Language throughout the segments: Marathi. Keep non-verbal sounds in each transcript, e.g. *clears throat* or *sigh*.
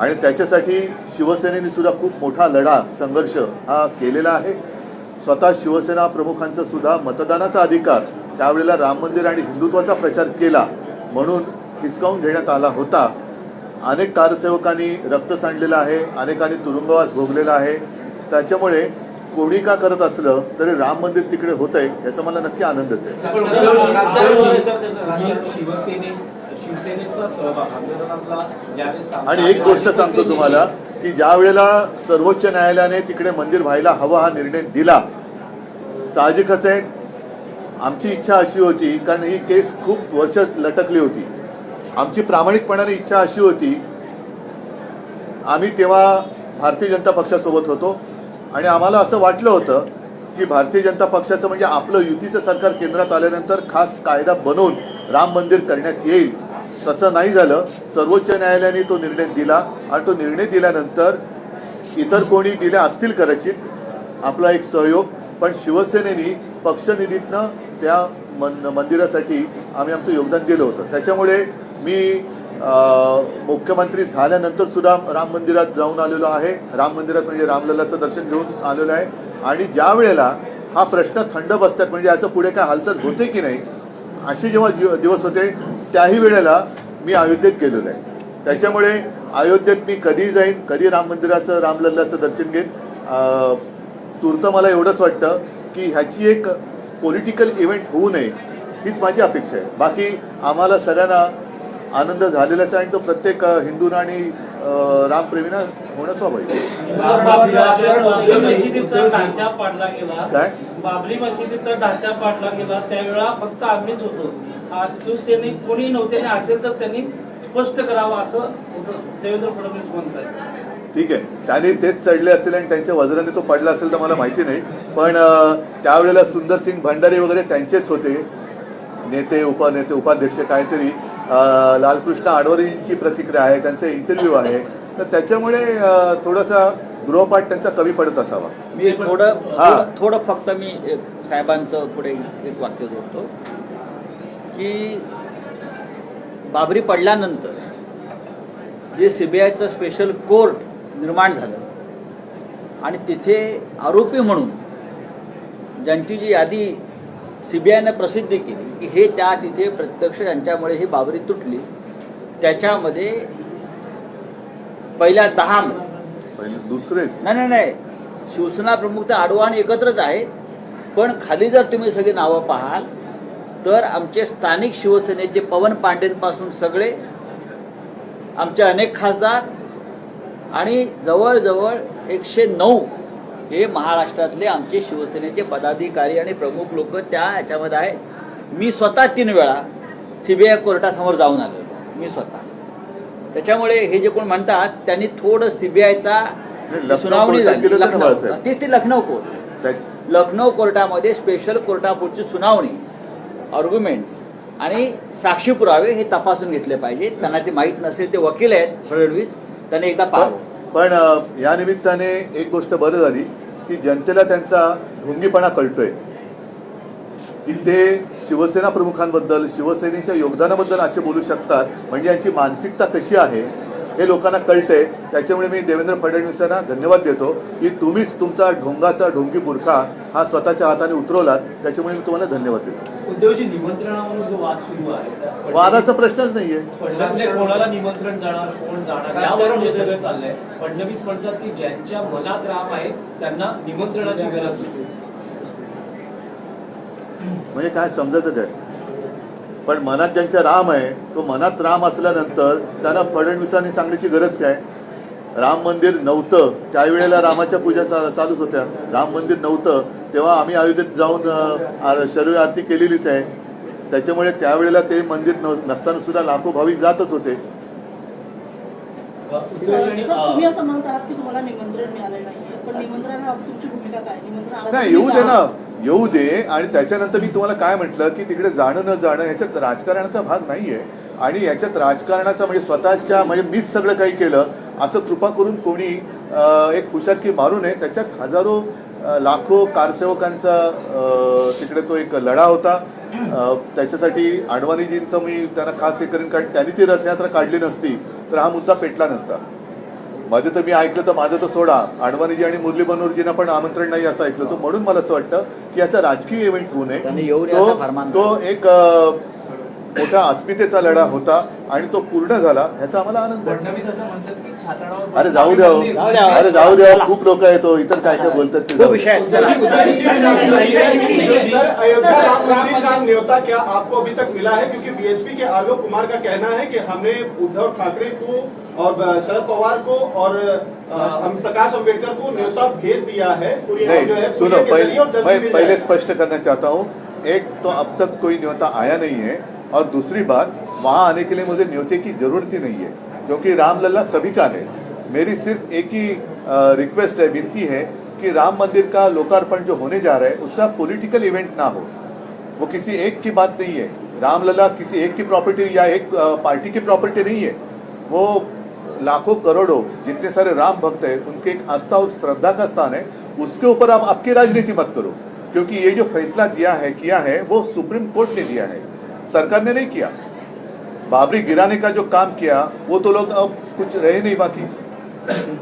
आणि त्याच्यासाठी शिवसेनेने सुद्धा खूप मोठा लढा संघर्ष हा केलेला आहे. स्वतः शिवसेना प्रमुखांचा सुद्धा मतदानाचा अधिकार त्यावेळेला राम मंदिर आणि हिंदुत्वाचा प्रचार केला म्हणून हिसकावून घेण्यात आला होता. अनेक कारसेवकांनी रक्त सांडलेलं आहे अनेकांनी तुरुंगवास भोगलेला आहे. त्याच्यामुळे कोणी का करत असलं तरी राम मंदिर तिकडे होतंय याचा मला नक्की आनंदच आहे. शिवसेनेचा सहभाग आंदोलनातला ज्यावेळेस आणि एक गोष्ट सांगतो तुम्हाला की ज्या वेळेला सर्वोच्च न्यायालयाने तिकडे मंदिर व्हायला हवा हा निर्णय दिला साहजिकच आहे. आमची इच्छा अशी होती कारण ही केस खूप वर्ष लटकली होती. आमची प्रामाणिकपणाने इच्छा अशी होती आम्ही तेव्हा भारतीय जनता पक्षासोबत होतो आणि आम्हाला असं वाटलं होतं की भारतीय जनता पक्षाचं म्हणजे आपलं युतीचं सरकार केंद्रात आल्यानंतर खास कायदा बनवून राम मंदिर करण्यात येईल. तसं नाही झालं. सर्वोच्च न्यायालयाने तो निर्णय दिला आणि तो निर्णय दिल्यानंतर इतर कोणी दिल्या असतील कदाचित आपला एक सहयोग. पण शिवसेनेनी पक्षनिधीतनं त्या मन मंदिरासाठी आम्ही आमचं योगदान दिलं होतं. त्याच्यामुळे मी मुख्यमंत्री झाल्यानंतर सुद्धा राम मंदिरात जाऊन आलेलो आहे. राम मंदिरात म्हणजे रामलल्लाचं दर्शन घेऊन आलेलो आहे. आणि ज्या वेळेला हा प्रश्न थंड बसतात म्हणजे याचं पुढे काय हालचाल होते की नाही असे जेव्हा जीव- दिवस होते त्याही वेळेला मी अयोध्येत गेलेलो आहे. त्याच्यामुळे अयोध्येत मी कधी जाईन कधी राम मंदिराचं रामलल्लाचं दर्शन घेईन. अं, तूर्त मला एवढंच वाटतं की ह्याची एक पॉलिटिकल इव्हेंट होऊ नये हीच माझी अपेक्षा आहे. बाकी आम्हाला सगळ्यांना आनंद झालेलाच आहे आणि तो प्रत्येक हिंदूंना आणि रामप्रेमींना होणं स्वाभाविक काय? बाबरी मशिदीचा ढाचा पाडला गेला. त्यावेळेला फक्त आम्हीच होतो. आज शिवसैनिक कोणी नव्हते आणि असेल तर त्यांनी स्पष्ट करावं असं देवेंद्र फडणवीस म्हणतात ठीक आहे. त्याने तेच चढले असेल आणि त्यांच्या वज्राने तो पडला असेल तर मला माहिती नाही. पण त्यावेळेला सुंदरसिंग भंडारी वगैरे त्यांचेच होते. नेते उपनेते उपाध्यक्ष काहीतरी. लालकृष्ण आडवरींची प्रतिक्रिया आहे त्यांचा इंटरव्ह्यू आहे. तर त्याच्यामुळे थोडासा गृहपाठ त्यांचा कमी पडत असावा. मी थोडं हा. थोडं- थोडं फक्त मी एक साहेबांचं पुढे एक वाक्य जोडतो. की बाबरी पडल्यानंतर जे सीबीआयचं स्पेशल कोर्ट निर्माण झालं आणि तिथे आरोपी म्हणून ज्यांची जी यादी सीबीआयनं प्रसिद्ध केली की हे त्या तिथे प्रत्यक्ष ज्यांच्यामुळे ही बाबरी तुटली. त्याच्यामध्ये पहिल्या दहा पहिले दुसरेच नाही नाही नाही. शिवसेना प्रमुख तर आडवा आणि एकत्रच आहेत. पण खाली जर तुम्ही सगळी नावं पाहाल तर आमचे स्थानिक शिवसेनेचे पवन पांडेंपासून सगळे आमचे अनेक खासदार आणि जवळजवळ एकशे नऊ हे महाराष्ट्रातले आमचे शिवसेनेचे पदाधिकारी आणि प्रमुख लोक त्या ह्याच्यामध्ये आहेत. मी स्वतः तीन वेळा सीबीआय कोर्टासमोर जाऊन आलो मी स्वतः. त्याच्यामुळे हे जे कोण म्हणतात त्यांनी थोडं सीबीआयचा सुनावणी झाली. लखनौ. तेच ते लखनौ कोर्ट. लखनौ कोर्टामध्ये स्पेशल कोर्टापुढची सुनावणी आर्ग्युमेंट्स आणि साक्षी पुरावे हे तपासून घेतले पाहिजे त्यांना ते माहीत नसेल ते वकील आहेत फडणवीस त्यांनी एकदा पाहावं. पण या निमित्ताने एक गोष्ट बरं झाली की जनतेला त्यांचा ढोंगीपणा कळतोय. की ते शिवसेना प्रमुखांबद्दल शिवसेनेच्या योगदानाबद्दल असे बोलू शकतात म्हणजे यांची मानसिकता कशी आहे हे लोकांना कळतंय. त्याच्यामुळे मी देवेंद्र फडणवीसांना धन्यवाद देतो की तुम्हीच तुमचा ढोंगाचा ढोंगी बुरखा हा स्वतःच्या हाताने उतरवलात. त्याच्यामुळे मी तुम्हाला धन्यवाद देतो. उद्धवजी निमंत्रणावरून जो वाद सुरू आहे वादाचा प्रश्नच नाहीये. फडणवीस कोणाला निमंत्रण जाणार कोण जाणार यावरून हे सगळं चाललंय. फडणवीस म्हणतात की ज्यांच्या मनात राम आहे त्यांना निमंत्रणाची गरज नाही. म्हणजे काय समजत काय पण मनात ज्यांच्या राम आहे तो मनात राम असल्यानंतर त्यांना फडणवीसांनी सांगण्याची गरज काय? राम मंदिर नव्हतं. त्यावेळेला रामाच्या पूजा चालूच होत्या. राम मंदिर नव्हतं. तेव्हा आम्ही अयोध्येत जाऊन शरीर आरती केलेलीच आहे. त्याच्यामुळे त्यावेळेला ते मंदिर नसताना सुद्धा लाखो भाविक जातच होते. नाही येऊ दे ना. येऊ दे. आणि त्याच्यानंतर मी तुम्हाला काय म्हटलं की तिकडे जाणं न जाणं ह्याच्यात राजकारणाचा भाग नाहीये. आणि याच्यात राजकारणाचा म्हणजे स्वतःच्या म्हणजे मीच सगळं काही केलं असं कृपा करून कोणी एक हुशारकी मारू नये. त्याच्यात हजारो लाखो कारसेवकांचा तिकडे तो एक लढा होता. त्याच्यासाठी आडवाणीजींचं मी त्यांना खास हे करेन कारण त्यांनी ती रथयात्रा काढली नसती तर हा मुद्दा पेटला नसता. मध्ये तर मी ऐकलं तर माझं तर सोडा. अडवाणीजी आणि मुरली मनोहरजींना पण आमंत्रण नाही असं ऐकलं होतं. म्हणून मला असं वाटतं की याचा राजकीय इव्हेंट होऊ नये. तो तो एक मोठा अस्मितेचा लढा होता आणि तो पूर्ण झाला ह्याचा आम्हाला आनंद आहे अरे जाऊ द्या हो. द्या. अरे जाऊ द्या खूप लोक हो. इतर काय काय बोलतात ते तो जाऊ विषय द्या. आहे. चला. सर अयोध्या राम मंदिर का न्योता क्या आपको अभी तक मिला है क्योंकि बीएचपी के आलोक कुमार का कहना है कि हमने उद्धव ठाकरे को और शरद पवार को और प्रकाश अंबेडकर को न्योता भेज दिया है है नहीं सुनो पहले। स्पष्ट करना चाहता हूँ एक तो अब तक कोई न्योता आया नहीं है और दूसरी बात, वहाँ आने के लिए मुझे न्योते की ज़रूरत ही नहीं है, क्योंकि रामलला सभी का है। मेरी सिर्फ़ एक ही रिक्वेस्ट है, विनती है कि राम मंदिर का लोकार्पण जो होने जा रहा है, उसका पॉलिटिकल इवेंट ना हो। वो किसी एक की बात नहीं है। रामलला किसी एक की प्रॉपर्टी या एक पार्टी की प्रॉपर्टी नहीं है। वो लाखों करोड़ों जितने सारे राम भक्त हैं, उनके एक आस्था और श्रद्धा का स्थान है। उसके ऊपर आप, आपकी राजनीति मत करो, क्योंकि ये जो फैसला दिया है, किया है, वो सुप्रीम कोर्ट ने दिया है। सरकार ने नहीं किया। बाबरी गिराने का जो काम किया वो तो लोग अब कुछ रहे नहीं बाकी।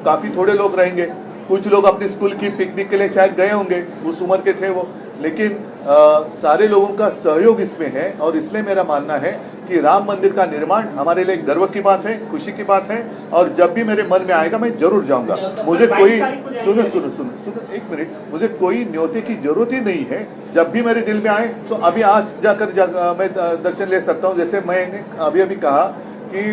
काफ़ी थोड़े लोग रहेंगे। कुछ लोग अपने स्कूल की पिकनिक के लिए शायद गए होंगे उस उम्र के थे वो। लेकिन आ, सारे लोगों का सहयोग इसमें है और इसलिए मेरा मानना है कि राम मंदिर का निर्माण हमारे लिए गर्व की बात है खुशी की बात है और जब भी मेरे मन में आएगा मैं ज़रूर जाऊँगा। मुझे कोई सुनो सुनो सुनो सुनो एक मिनट। मुझे कोई न्योते की ज़रूरत ही नहीं है। जब भी मेरे दिल में आए तो अभी आज जाकर जा, मैं दर्शन ले सकता हूँ। जैसे मैंने अभी अभी कहा कि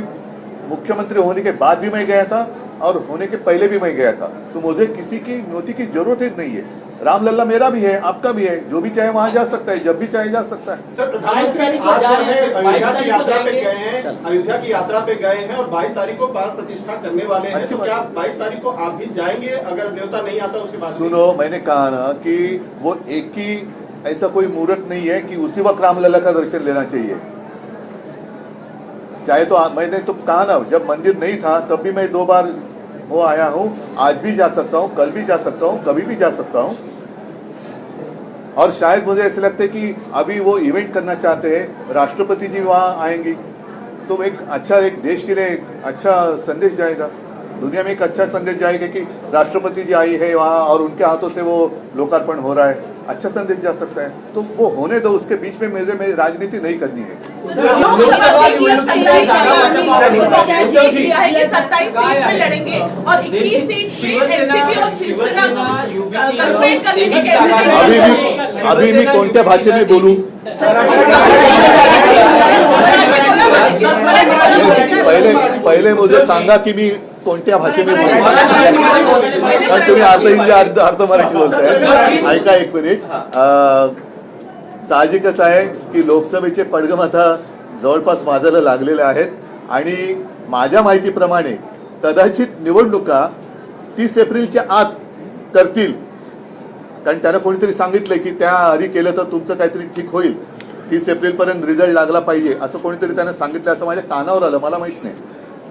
मुख्यमंत्री होने के बाद भी मैं गया था और होने के पहले भी मैं गया था। तो मुझे किसी की न्योती की ज़रूरत ही नहीं है। रामलल्ला मेरा भी है आपका भी है जो भी चाहे वहाँ जा सकता है जब भी चाहे जा सकता है। सर बाईस तारीख को आज जा जो रहे अयोध्या की यात्रा पे गए हैं अयोध्या की यात्रा पे गए हैं और 22 तारीख को प्राण प्रतिष्ठा करने वाले हैं अच्छी तो क्या 22 तारीख को आप भी जाएँगे? अगर न्योता नहीं आता उसके बाद सुनो मैंने कहा ना कि वो एक ही ऐसा कोई मुहूर्त नहीं है कि उसी वक्त रामलला का दर्शन लेना चाहिए। चाहे तो मैंने तो कहा ना जब मंदिर नहीं था तब भी मैं दो बार वो आया हूँ। आज भी जा सकता हूँ, कल भी जा सकता हूँ, कभी भी जा सकता हूँ। और शायद मुझे ऐसे लगता है कि अभी वो इवेंट करना चाहते हैं, राष्ट्रपति जी वहाँ आएँगे। तो एक अच्छा एक देश के लिए अच्छा संदेश जाएगा। दुनिया में एक अच्छा संदेश जाएगा कि राष्ट्रपति जी आई है वहाँ और उनके हाथों से वो लोकार्पण हो रहा है। अच्छा संदेश जा सकता है तो वो होने दो उसके बीच में मुझे मेरी राजनीति नहीं करनी है लोकसभा की सत्ताईस लोकसभेच्या सीट जी आहे ती सत्ताईस काय सीट आहे? में लड़ेंगे और लेकिन इक्कीस सीट पे शिवसेना- एनसीपी और शिवसेना शिवसेना, को UBP कंपेट करने की तेवीस कैसे जागा- अभी तैयारी भी अभी मी कोणत्या भाषेत बोलू पहिले पहिले मुझे सांगा की मी कोणत्या बोलू कारण तुम्ही अर्ध हिंदी अर्ध अर्ध मराठी बोलताय. ऐका एक मिनिट. साहजिकच आहे की लोकसभेचे पडगम आता जवळपास माझ्याला लागलेले आहेत. आणि माझ्या माहितीप्रमाणे कदाचित निवडणुका तीस एप्रिलच्या आत करतील. कारण त्यानं कोणीतरी सांगितलंय की त्या आधी केलं तर तुमचं काहीतरी ठीक होईल. तीस एप्रिलपर्यंत रिझल्ट लागला पाहिजे असं कोणीतरी त्यानं सांगितलं असं माझ्या कानावर आलं मला माहीत नाही.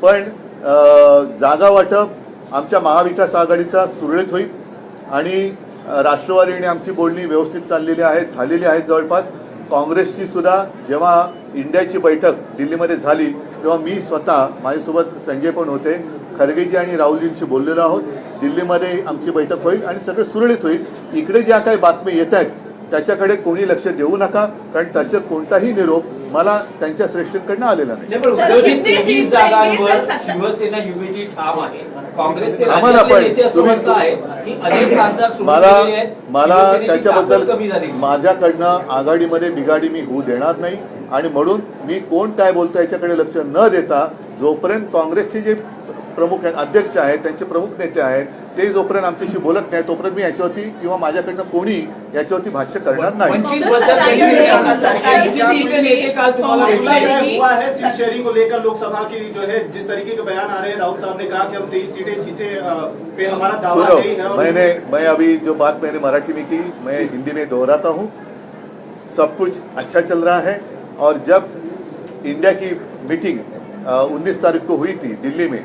पण जागा वाटप आमच्या महाविकास आघाडीचा सुरळीत होईल आणि राष्ट्रवादी आणि आमची बोलणी व्यवस्थित चाललेली आहे झालेली आहेत जवळपास. काँग्रेसची सुद्धा जेव्हा इंडियाची बैठक दिल्लीमध्ये झाली तेव्हा मी स्वतः माझ्यासोबत संजय पण होते. खरगेजी आणि राहुलजींशी बोललेलो आहोत. दिल्लीमध्ये आमची बैठक होईल आणि सगळं सुरळीत होईल. इकडे ज्या काही बातम्या येत आहेत त्याच्याकडे कोणी लक्ष देऊ नका कारण तसं कोणताही निरोप मला त्यांच्या श्रेष्ठींकडनं आलेला नाही. शिवसेना युनिटी ठाम आहे. आम्हाला पण *clears throat* मला मला त्याच्याबद्दल माझ्याकडनं आघाडीमध्ये बिघाडी मी होऊ देणार नाही. आणि म्हणून मी कोण काय बोलतो याच्याकडे लक्ष न देता जोपर्यंत काँग्रेसचे जे प्रमुख आहेत अध्यक्ष आहेत त्यांचे प्रमुख नेते आहेत ते जोपर्यंत आमच्याशी बोलत नाही तोपर्यंत मी याच्यावरती किंवा माझ्याकडनं कोणी याच्यावरती भाष्य करणार नाही. है को लेकर लोकसभा की जो है जिस तरीके के बयान आ रहे हैं राहुल साहब ने कहा कि हम तेईस सीटें जीते पे हमारा दावा नहीं है मैंने मैं अभी जो बात मैंने मराठी में की मैं हिंदी में दोहराता हूँ। सब कुछ अच्छा चल रहा है और जब इंडिया की मीटिंग उन्नीस तारीख को हुई थी दिल्ली में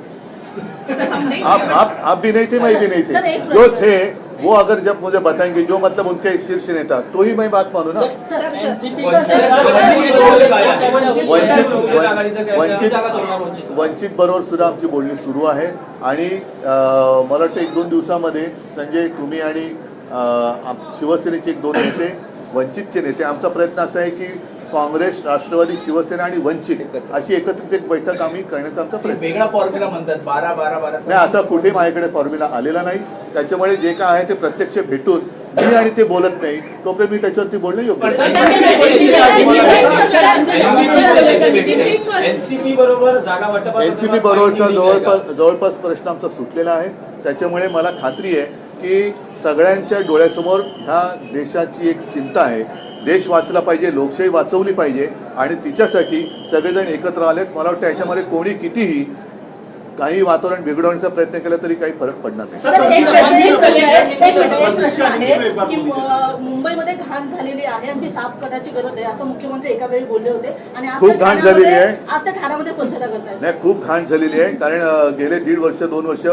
सर हम नहीं आप थे। आप आप भी नहीं थे मैं भी नहीं थे जो। थे वो अगर जब मुझे बताएंगे जो मतलब उनके शीर्ष नेता तो ही मैं बात मानू ना वंचित? वंचित वंचित बरोबर सुद्धा आमची बोलणी सुरू आहे आणि मला वाटतं एक दोन दिवसामध्ये संजय तुम्ही आणि शिवसेनेचे एक दोन नेते वंचितचे नेते आमचा प्रयत्न असा आहे की काँग्रेस राष्ट्रवादी शिवसेना आणि वंचित अशी एकत्रित एक बैठक आम्ही करण्याचा आमचा प्रयत्न वेगळा फॉर्म्युला म्हणतात. बारा बारा बारा नाही असा कुठे माझ्याकडे फॉर्म्युला आलेला नाही. त्याच्यामुळे जे काय आहे ते प्रत्यक्ष भेटून मी आणि ते बोलत नाही. तोपर्यंत मी त्याच्यावरती बोलणं योग्य. एनसीपी बरोबर जागा वाटप एनसीपी बरोबरचा जवळपास जवळपास प्रश्न आमचा सुटलेला आहे. त्याच्यामुळे मला खात्री आहे की सगळ्यांच्या डोळ्यासमोर ह्या देशाची एक चिंता आहे. देश वाचला पाहिजे लोकशाही वाचवली पाहिजे आणि तिच्यासाठी सगळेजण एकत्र आलेत. मला वाटतं याच्यामध्ये कोणी कितीही काही वातावरण बिघडवण्याचा प्रयत्न केला तरी काही फरक पडणार नाही. मुंबईमध्ये घाण झालेली आहे आणि ती साफ करण्याची गरज आहे. असं मुख्यमंत्री एका वेळी बोलले होते आणि आता खूप घाण झालेली आहे. आता ठाण्यामध्ये स्वच्छता नाही खूप घाण झालेली आहे. कारण गेले दीड वर्ष दोन वर्ष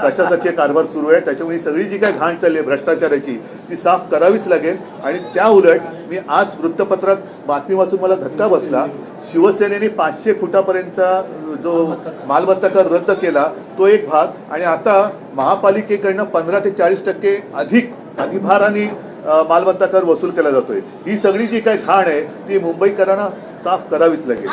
प्रशासकीय कारभार सुरू आहे. त्याच्यामुळे ही सगळी जी काय घाण चालली आहे भ्रष्टाचाराची ती साफ करावीच लागेल. आणि त्या उलट मी आज वृत्तपत्रात बातमी वाचून मला धक्का बसला. शिवसेनेने पाचशे फुटापर्यंतचा जो मालमत्ता कर रद्द केला तो एक भाग. आणि आता महापालिकेकडनं पंधरा ते चाळीस टक्के अधिक अधिभाराने मालमत्ता कर वसूल केला जातोय. ही सगळी जी काही घाण आहे ती मुंबईकरांना साफ करावीच लागेल.